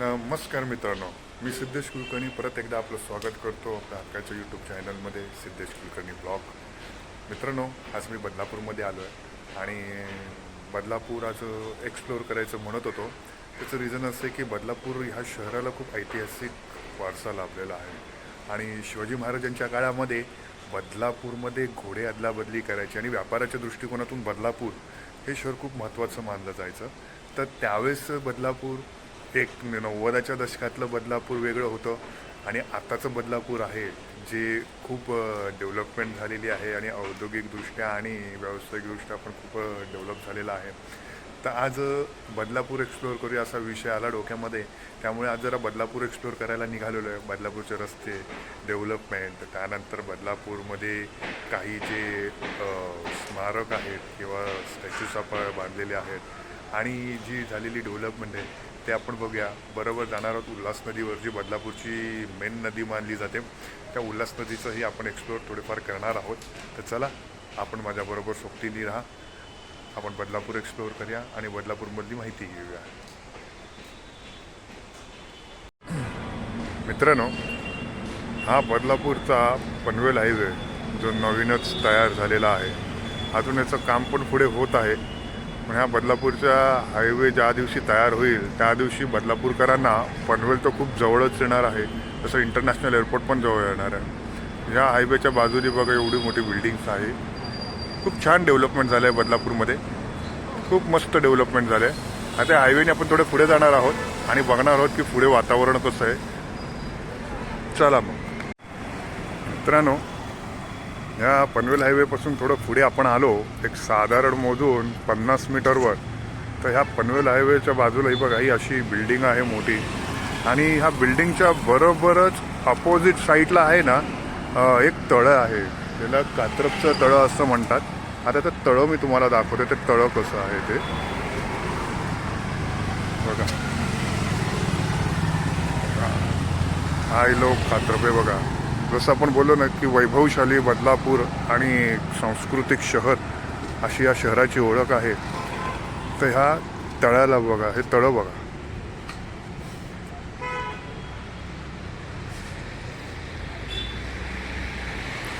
नमस्कार मित्रांनो मी सिद्धेश कुलकर्णी. परत एकदा आपलं स्वागत करतो आपल्या हक्काच्या यूट्यूब चॅनलमध्ये सिद्धेश कुलकर्णी ब्लॉग मित्रांनो आज मी बदलापूरमध्ये आलो आहे आणि बदलापूर आज एक्सप्लोअर करायचं म्हणत होतो. त्याचं रिझन असं आहे की बदलापूर ह्या शहराला खूप ऐतिहासिक वारसा लाभलेला आहे. आणि शिवाजी महाराजांच्या काळामध्ये बदलापूरमध्ये घोडे अदलाबदली करायची आणि व्यापाराच्या दृष्टिकोनातून बदलापूर हे शहर खूप महत्त्वाचं मानलं जायचं. तर त्यावेळेस बदलापूर एक नव्वदाच्या दशकातलं बदलापूर वेगळं होतं आणि आताचं बदलापूर आहे जे खूप डेव्हलपमेंट झालेली आहे आणि औद्योगिकदृष्ट्या आणि व्यावसायिकदृष्ट्या पण खूप डेव्हलप झालेलं आहे. तर आज बदलापूर एक्सप्लोअर करूया असा विषय आला डोक्यामध्ये. त्यामुळे आज जरा बदलापूर एक्सप्लोअर करायला निघालेलो आहे. बदलापूरचे रस्ते डेव्हलपमेंट त्यानंतर बदलापूरमध्ये काही जे स्मारक आहेत किंवा स्टॅच्यूज आपण बांधलेले आहेत आणि जी झालेली डेव्हलपमेंट आहे ते आपण बघूया. बरोबर जाणार आहोत उल्हास नदीवर जी बदलापूरची मेन नदी मानली जाते. त्या उल्हास नदीचंही आपण एक्सप्लोअर थोडेफार करणार आहोत. तर चला आपण माझ्याबरोबर सोबतीने राहा. आपण बदलापूर एक्सप्लोअर करूया आणि बदलापूरमधली माहिती घेऊया. मित्रांनो हा बदलापूरचा पनवेल हायवे जो नवीनच तयार झालेला आहे. अजून याचं काम पण पुढे होत आहे. पण ह्या बदलापूरच्या हायवे ज्या दिवशी तयार होईल त्या दिवशी बदलापूरकरांना पनवेल तर खूप जवळच येणार आहे. तसं इंटरनॅशनल एअरपोर्ट पण जवळ येणार आहे. ह्या हायवेच्या बाजूने बघा एवढी मोठी बिल्डिंग्स आहे. खूप छान डेव्हलपमेंट झालं आहे बदलापूरमध्ये. खूप मस्त डेव्हलपमेंट झालं आहे आता हायवेने आपण थोडे पुढे जाणार आहोत आणि बघणार आहोत की पुढे वातावरण कसं आहे. चला मग. मित्रांनो ह्या पनवेल हायवेपासून थोडं पुढे आपण आलो एक साधारण मोजून पन्नास मीटरवर तर ह्या पनवेल हायवेच्या बाजूला ही बघा ही अशी बिल्डिंग आहे मोठी आणि ह्या बिल्डिंगच्या बरोबरच अपोजिट साईडला आहे ना एक तळं आहे त्याला कात्रपचं तळं असं म्हणतात आता ते तळं मी तुम्हाला दाखवते ते तळं कसं आहे ते बघा हाय लोक कात्रपे बघा जसं आपण बोललो ना की वैभवशाली बदलापूर आणि सांस्कृतिक शहर अशी या शहराची ओळख आहे. तर ह्या तळ्याला बघा हे तळं बघा.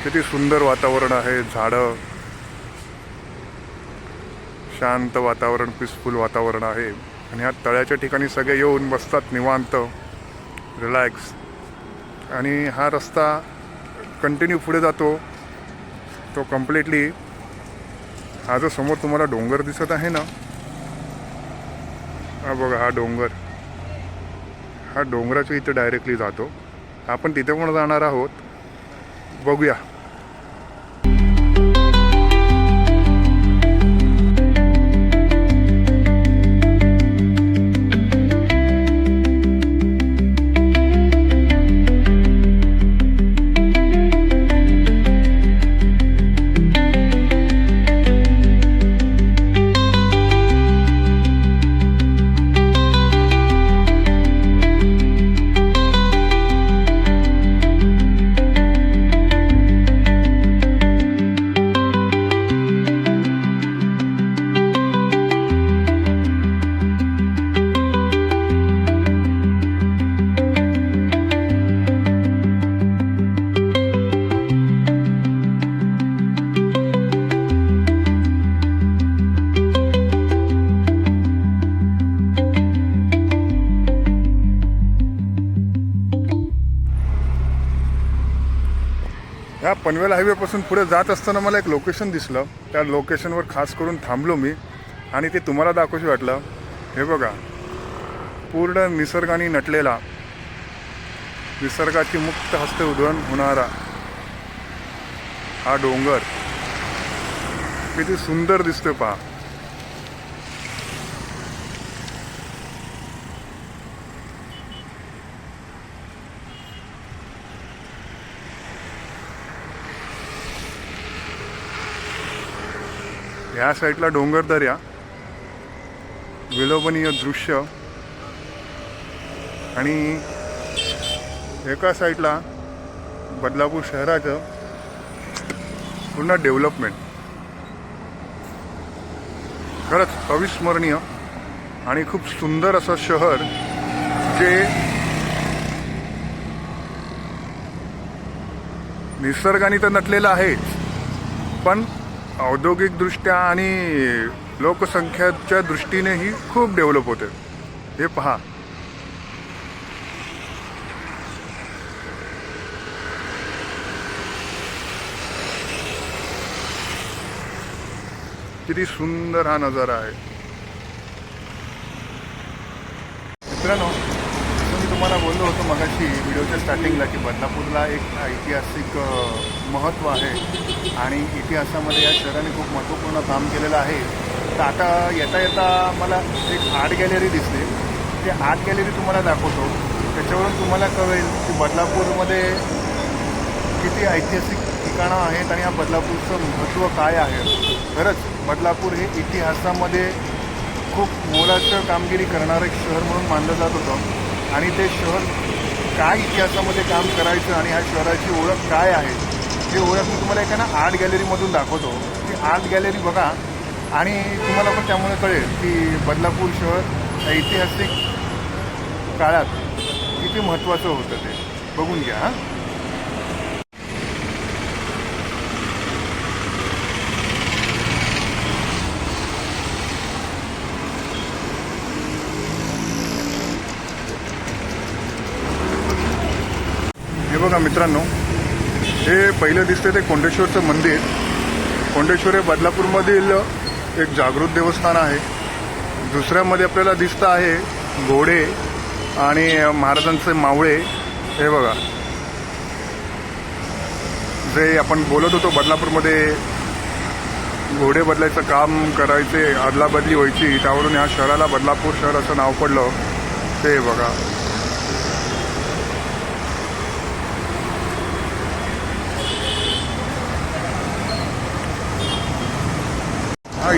किती सुंदर वातावरण आहे झाडं. शांत वातावरण पीसफुल वातावरण आहे. आणि ह्या तळ्याच्या ठिकाणी सगळे येऊन बसतात निवांत रिलॅक्स आणि हा रस्ता कंटिन्यू पुढे जातो. तो कम्प्लिटली हा जो समोर तुम्हाला डोंगर दिसत आहे ना हा बघा हा डोंगर. हा डोंगराच्या इथे डायरेक्टली जातो. आपण तिथे पण जाणार आहोत. बघूया. या पनवेल हायवेपासून पुढे जात असताना मला एक लोकेशन दिसलं. त्या लोकेशनवर खास करून थांबलो मी आणि ते तुम्हाला दाखवशी वाटलं. हे बघा. पूर्ण निसर्गाने नटलेला निसर्गाची मुक्त हस्ते उधळण होणारा हा डोंगर. किती सुंदर दिसतोय पहा. ह्या साईडला डोंगर दर्या. विलोभनीय दृश्य. आणि एका साईडला बदलापूर शहराचं पूर्ण डेव्हलपमेंट. खरंच अविस्मरणीय आणि खूप सुंदर असं शहर जे निसर्गाने तर नटलेलं आहेच पण औद्योगिकदृष्ट्या आणि लोकसंख्याच्या दृष्टीनेही खूप डेव्हलप होते. हे पहा. किती सुंदर हा नजारा आहे. मित्रांनो मी तुम्हाला बोललो होतो मगाशी व्हिडिओच्या स्टार्टिंगला की बदलापूरला एक ऐतिहासिक महत्त्व आहे. आणि इतिहासामध्ये या शहराने खूप महत्त्वपूर्ण काम केलेलं आहे. तर आता येता येता मला एक आर्ट गॅलरी दिसली ते आर्ट गॅलरी तुम्हाला दाखवतो. त्याच्यावरून तुम्हाला कळेल की बदलापूरमध्ये किती ऐतिहासिक ठिकाणं आहेत आणि या बदलापूरचं महत्त्व काय आहे. खरंच बदलापूर हे इतिहासामध्ये खूप मोलाचं कामगिरी करणारं एक शहर म्हणून मानलं जात होतं. आणि ते शहर काय इतिहासामध्ये काम करायचं आणि ह्या शहराची ओळख काय आहे? जे ओळख मी तुम्हाला एका ना आर्ट गॅलरीमधून दाखवतो ती आर्ट गॅलरी बघा. आणि तुम्हाला पण त्यामुळे कळेल की बदलापूर शहर ऐतिहासिक काळात किती महत्त्वाचं होतं ते. बघून घ्या हां. हे बघा मित्रांनो हे पहिलं दिसते ते कोंडेश्वरचं मंदिर. कोंडेश्वर हे बदलापूरमधील एक जागृत देवस्थान आहे. दुसऱ्यामध्ये आपल्याला दिसतं आहे घोडे आणि महाराजांचे मावळे. हे बघा. जे आपण बोलत होतो बदलापूरमध्ये घोडे बदलायचं काम करायचे अदलाबदली व्हायची त्यावरून ह्या शहराला बदलापूर शहर असं नाव पडलं. ते बघा.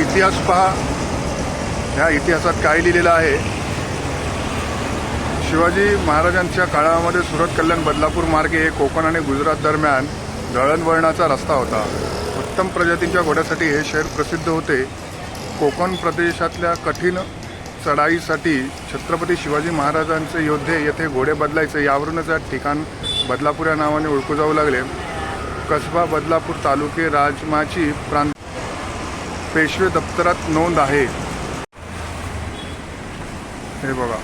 इतिहास पहा. ह्या इतिहासात काय लिहिलेलं आहे? शिवाजी महाराजांच्या काळामध्ये सुरत कल्याण बदलापूर मार्गे हे कोकण आणि गुजरात दरम्यान दळणवळणाचा रस्ता होता. उत्तम प्रजातींच्या घोड्यासाठी हे शहर प्रसिद्ध होते. कोकण प्रदेशातल्या कठीण चढाईसाठी छत्रपती शिवाजी महाराजांचे योद्धे येथे घोडे बदलायचे यावरूनच या ठिकाण बदलापूर या नावाने ओळखू जाऊ लागले. कसबा बदलापूर तालुके राजमाची प्रांत पेशवे दप्तरात नोंद आहे. हे बघा.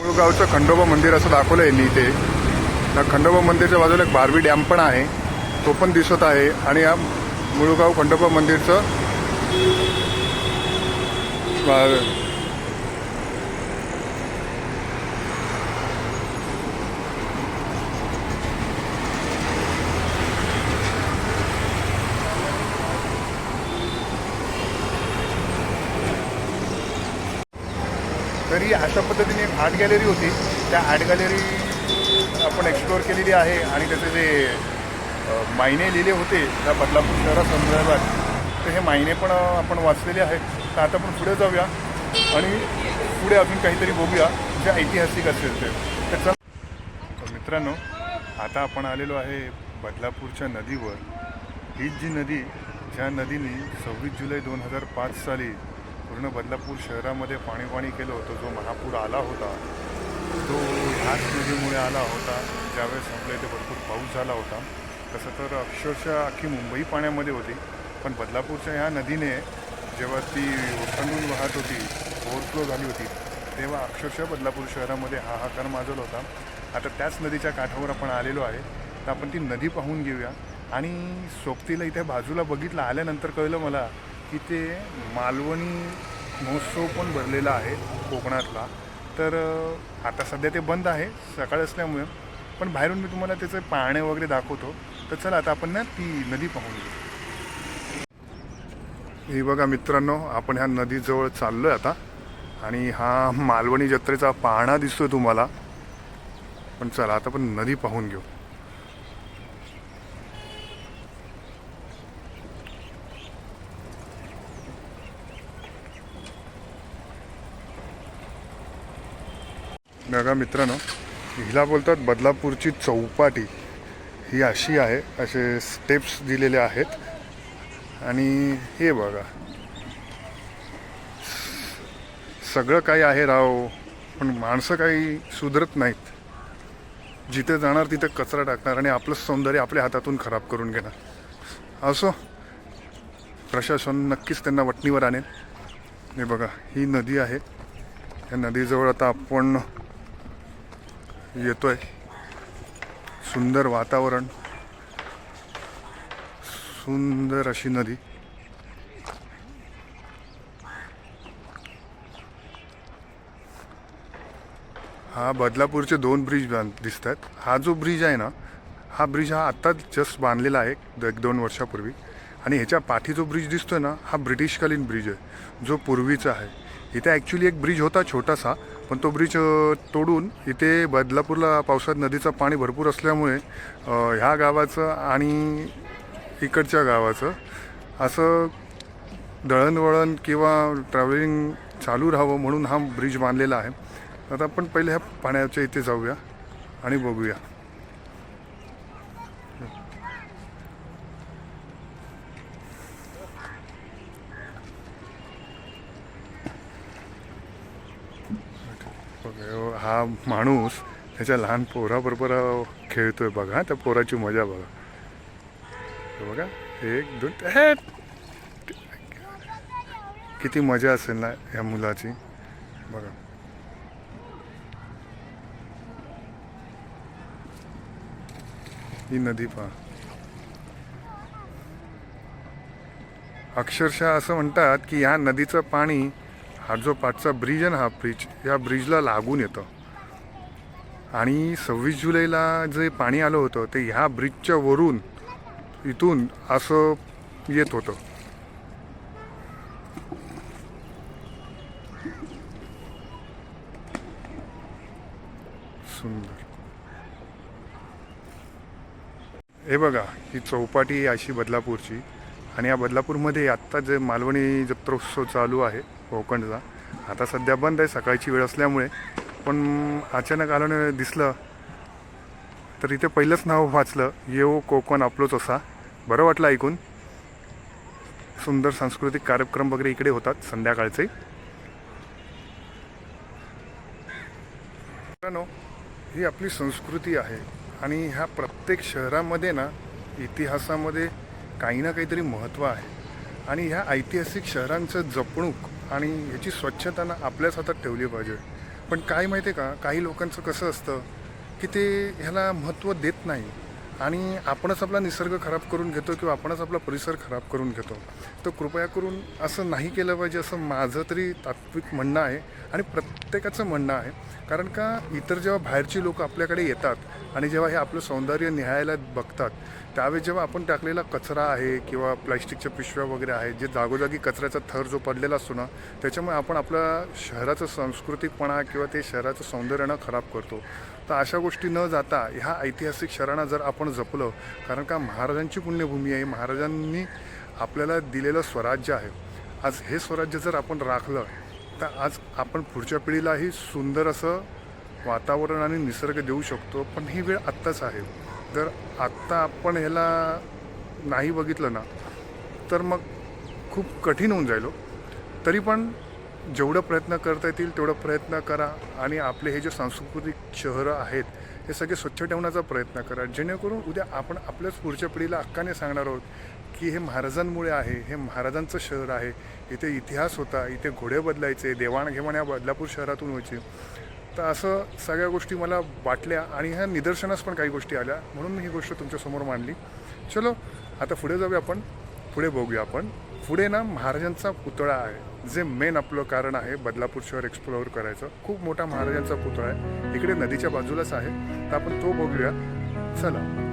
मुळगावचं खंडोबा मंदिर असं दाखवलं आहे मी इथे. त्या खंडोबा मंदिरच्या बाजूला एक बारवी डॅम पण आहे. तो पण दिसत आहे. आणि या मुळगाव खंडोबा मंदिरचं तरी अशा पद्धतीने एक आर्ट गॅलरी होती. त्या आर्ट गॅलरी आपण एक्सप्लोअर केलेली आहे आणि त्याचे जे मायने लिहिले होते त्या बदलापूर शहरासंदर्भात तर हे मायने पण आपण वाचलेले आहेत. तर आता आपण पुढे जाऊया आणि पुढे अजून काहीतरी बघूया जे ऐतिहासिक असेल ते. त्याचा तर मित्रांनो आता आपण आलेलो आहे बदलापूरच्या नदीवर. हीच जी नदी ज्या नदीने सव्वीस जुलै दोन हजार पाच साली पूर्ण बदलापूर शहरामध्ये पाणी पाणी केलं होतं. जो महापूर आला होता तो ह्याच नदीमुळे आला होता. ज्यावेळेस आपल्या इथे भरपूर पाऊस झाला होता. तसं तर अक्षरशः अख्खी मुंबई पाण्यामध्ये होती. पण बदलापूरच्या ह्या नदीने जेव्हा ती ओसंडून वाहत होती ओव्हरफ्लो झाली होती तेव्हा अक्षरशः बदलापूर शहरामध्ये हाहाकार माजवला होता. आता त्याच नदीच्या काठावर आपण आलेलो आहे. तर आपण ती नदी पाहून घेऊया. आणि सोबतीला इथे बाजूला बघितलं आल्यानंतर कळलं मला की ते मालवणी महोत्सव पण भरलेला आहे कोकणातला. तर आता सध्या ते बंद आहे सकाळ असल्यामुळे. पण बाहेरून मी तुम्हाला त्याचे पाहणे वगैरे दाखवतो. तर चला आता आपण ना ती नदी पाहून घेऊ. ही बघा मित्रांनो आपण ह्या नदीजवळ चाललो आहे आता. आणि हा मालवणी जत्रेचा पाहणा दिसतोय तुम्हाला. पण चला आता आपण नदी पाहून घेऊ. बघा मित्रांनो हिला बोलतात बदलापूरची चौपाटी. ही अशी आहे असे स्टेप्स दिलेले आहेत. आणि हे बघा. सगळं काही आहे राव पण माणसं काही सुधरत नाहीत. जिथे जाणार तिथे कचरा टाकणार आणि आपलं सौंदर्य आपल्या हातातून खराब करून घेणार. असो. प्रशासन नक्कीच त्यांना वटणीवर आणेल. हे बघा ही नदी आहे. या नदीजवळ आता आपण येतोय. सुंदर वातावरण. सुंदर अशी नदी. हा बदलापूरचे दोन ब्रिज दिसत आहेत हा जो ब्रिज आहे ना हा ब्रिज हा आत्ताच जस्ट बांधलेला आहे एक दोन वर्षापूर्वी. आणि ह्याच्या पाठी जो ब्रिज दिसतोय ना हा ब्रिटिशकालीन ब्रिज आहे जो पूर्वीचा आहे. इथे ॲक्च्युली एक ब्रिज होता छोटासा पण तो ब्रिज तोडून इथे बदलापूरला पावसात नदीचं पाणी भरपूर असल्यामुळे ह्या गावाचं आणि इकडच्या गावाचं असं दळणवळण किंवा ट्रॅव्हलिंग चालू राहावं म्हणून हा ब्रिज बांधलेला आहे. आता आपण पहिले ह्या पाण्याच्या इथे जाऊया आणि बघूया बघा, हा माणूस त्याच्या लहान पोराबरोबर खेळतोय बघा त्या पोराची मजा बघा. बघा एक दोन हे! किती मजा असेल ना या मुलाची. बघा. ही नदी पहा. अक्षरशः असं म्हणतात की ह्या नदीचं पाणी हा जो पाचचा ब्रिज आहे ना हा ब्रिज या ब्रिजला लागून येतं. आणि सव्वीस जुलैला जे पाणी आलं होतं ते ह्या ब्रिजच्या वरून इथून असं येत होतं. सुंदर. हे बघा ही चौपाटी अशी बदलापूरची. आणि या बदलापूरमध्ये आत्ता जे मालवणी जत्रोत्सव चालू आहे कोकणचा. आता सध्या बंद आहे सकाळची वेळ असल्यामुळे. पण अचानक आलं दिसलं. तर इथे पहिलंच नाव वाचलं येऊ कोकण आपलोच असा. बरं वाटलं ऐकून. सुंदर सांस्कृतिक कार्यक्रम वगैरे इकडे होतात संध्याकाळचे. मित्रांनो ही आपली संस्कृती आहे. आणि ह्या प्रत्येक शहरामध्ये ना इतिहासामध्ये काही ना काहीतरी महत्त्व आहे. आणि ह्या ऐतिहासिक शहरांचं जपणूक आणि ह्याची स्वच्छता ना आपल्याच हातात ठेवली पाहिजे. पण काय माहिती आहे का? काही लोकांचं कसं असतं की ते ह्याला महत्त्व देत नाही. आणि आपणच आपला निसर्ग खराब करून घेतो किंवा आपणच आपला परिसर खराब करून घेतो तर कृपया करून असं नाही केलं पाहिजे असं माझं तरी तात्विक म्हणणं आहे आणि प्रत्येकाचं म्हणणं आहे. कारण का इतर जेव्हा बाहेरची लोक आपल्याकडे येतात आणि जेव्हा हे आपलं सौंदर्य निहाळायला बघतात त्यावेळी जेव्हा आपण टाकलेला कचरा आहे किंवा प्लॅस्टिकच्या पिशव्या वगैरे आहे जे जागोजागी कचऱ्याचा थर जो पडलेला असतो ना त्याच्यामुळे आपण आपल्या शहराचं सांस्कृतिकपणा किंवा ते शहराचं सौंदर्यनं खराब करतो. तर अशा गोष्टी न जाता ह्या ऐतिहासिक शरणा जर आपण जपलं कारण का महाराजांची पुण्यभूमी आहे महाराजांनी आपल्याला दिलेलं स्वराज्य आहे. आज हे स्वराज्य जर आपण राखलं तर आज आपण पुढच्या पिढीलाही सुंदर असं वातावरण आणि निसर्ग देऊ शकतो पण ही वेळ आत्ताच आहे. जर आत्ता आपण ह्याला नाही बघितलं ना तर मग खूप कठीण होऊन जाईल हो. तरी पण जेवढं प्रयत्न करता येतील तेवढं प्रयत्न करा आणि आपले हे जे सांस्कृतिक शहरं आहेत हे सगळे स्वच्छ ठेवण्याचा प्रयत्न करा. जेणेकरून उद्या आपण आपल्याच पुढच्या पिढीला हक्काने सांगणार आहोत की हे महाराजांमुळे आहे हे महाराजांचं शहर आहे. इथे इतिहास होता इथे घोडे बदलायचे देवाणघेवाण या बदलापूर शहरातून व्हायचे. तर असं सगळ्या गोष्टी मला वाटल्या आणि ह्या निदर्शनास पण काही गोष्टी आल्या म्हणून मी ही गोष्ट तुमच्यासमोर मांडली. चलो आता पुढे जाऊया आपण पुढे बघूया आपण. पुढे ना महाराजांचा पुतळा आहे. जे मेन आपलं कारण आहे बदलापूर शहर एक्सप्लोअर करायचं. खूप मोठा महाराजांचा पुतळा आहे. इकडे नदीच्या बाजूलाच आहे. तर आपण तो बघूया. चला.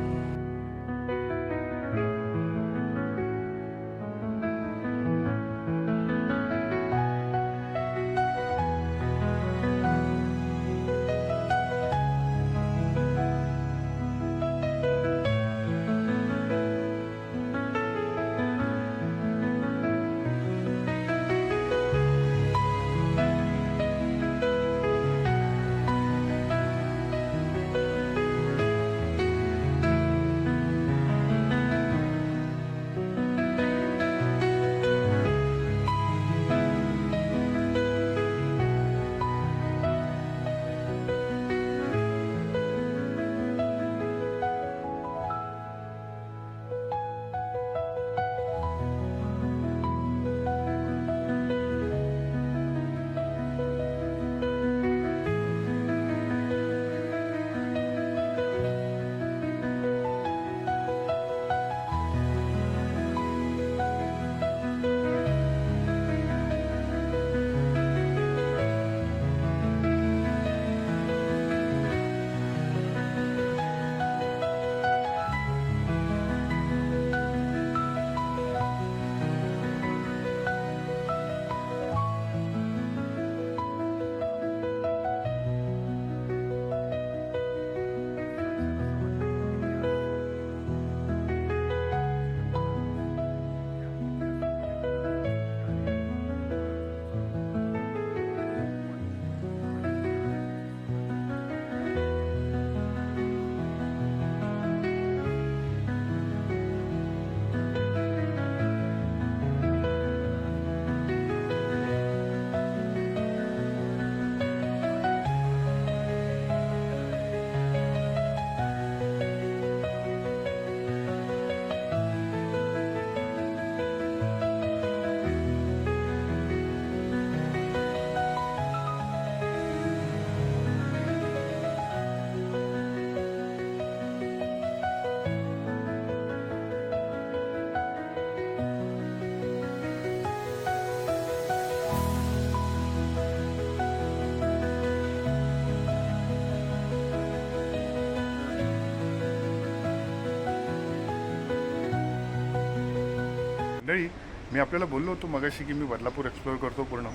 मी आपल्याला बोललो होतो मगाशी की मी बदलापूर एक्सप्लोअर करतो पूर्ण.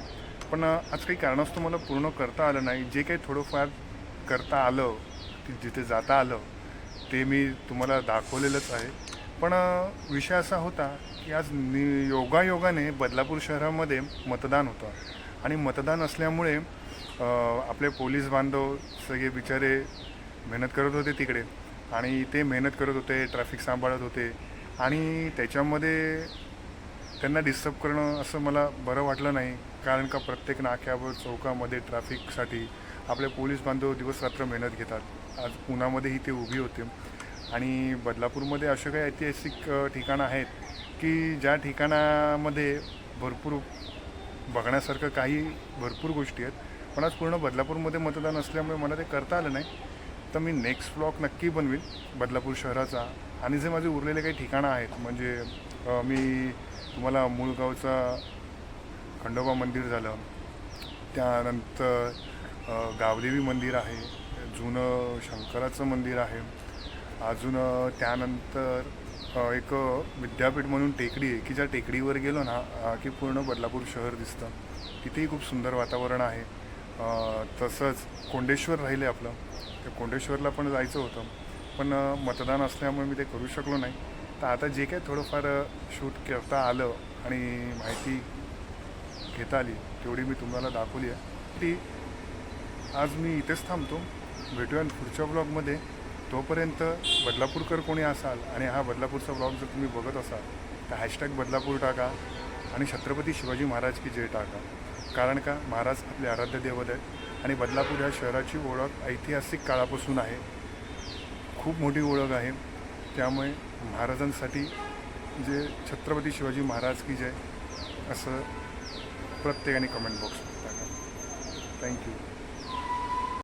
पण आज काही कारणास्तव मला पूर्ण करता आलं नाही. जे काही थोडंफार करता आलं की जिथे जाता आलं ते मी तुम्हाला दाखवलेलंच आहे. पण विषय असा होता की आज नि योगायोगाने बदलापूर शहरामध्ये मतदान होतं. आणि मतदान असल्यामुळे आपले पोलीस बांधव सगळे बिचारे मेहनत करत होते तिकडे. आणि ते मेहनत करत होते ट्रॅफिक सांभाळत होते. आणि त्याच्यामध्ये त्यांना डिस्टर्ब करणं असं मला बरं वाटलं नाही. कारण का प्रत्येक नाक्यावर चौकामध्ये ट्रॅफिकसाठी आपले पोलीस बांधव दिवसरात्र मेहनत घेतात. आज पुण्यामध्येही ते उभी होते. आणि बदलापूरमध्ये असे काही ऐतिहासिक ठिकाणं आहेत की ज्या ठिकाणामध्ये भरपूर बघण्यासारखं काही भरपूर गोष्टी आहेत. पण आज पूर्ण बदलापूरमध्ये मतदान असल्यामुळे मला ते करता आलं नाही. तर मी नेक्स्ट ब्लॉक नक्की बनवीन बदलापूर शहराचा. आणि जे माझे उरलेले काही ठिकाणं आहेत म्हणजे मी तुम्हाला मूळगावचा खंडोबा मंदिर झालं. त्यानंतर गावदेवी मंदिर आहे जुनं शंकराचं मंदिर आहे. अजून त्यानंतर एक विद्यापीठ म्हणून टेकडी आहे की ज्या टेकडीवर गेलो ना की पूर्ण बदलापूर शहर दिसतं. तिथेही खूप सुंदर वातावरण आहे. तसंच कोंडेश्वर राहिले आपलं. त्या कोंडेश्वरला पण जायचं होतं. पण मतदान असल्यामुळे मी ते करू शकलो नाही. तर आता जे काही थोडंफार शूट करता आलं आणि माहिती घेता आली तेवढी मी तुम्हाला दाखवली आहे. ती आज मी इथेच थांबतो. भेटूया पुढच्या ब्लॉगमध्ये. तोपर्यंत बदलापूरकर कोणी असाल आणि हा बदलापूरचा ब्लॉग जर तुम्ही बघत असाल तर हॅशटॅग बदलापूर टाका आणि छत्रपती शिवाजी महाराज की जय टाका. कारण का? महाराज आपले आराध्य दैवत आहेत आणि बदलापूर ह्या शहराची ओळख ऐतिहासिक काळापासून आहे. खूप मोठी ओळख आहे. त्यामुळे महाराजांसाठी जे छत्रपती शिवाजी महाराज की जय असं प्रत्येकाने कमेंट बॉक्समध्ये टाका. थँक्यू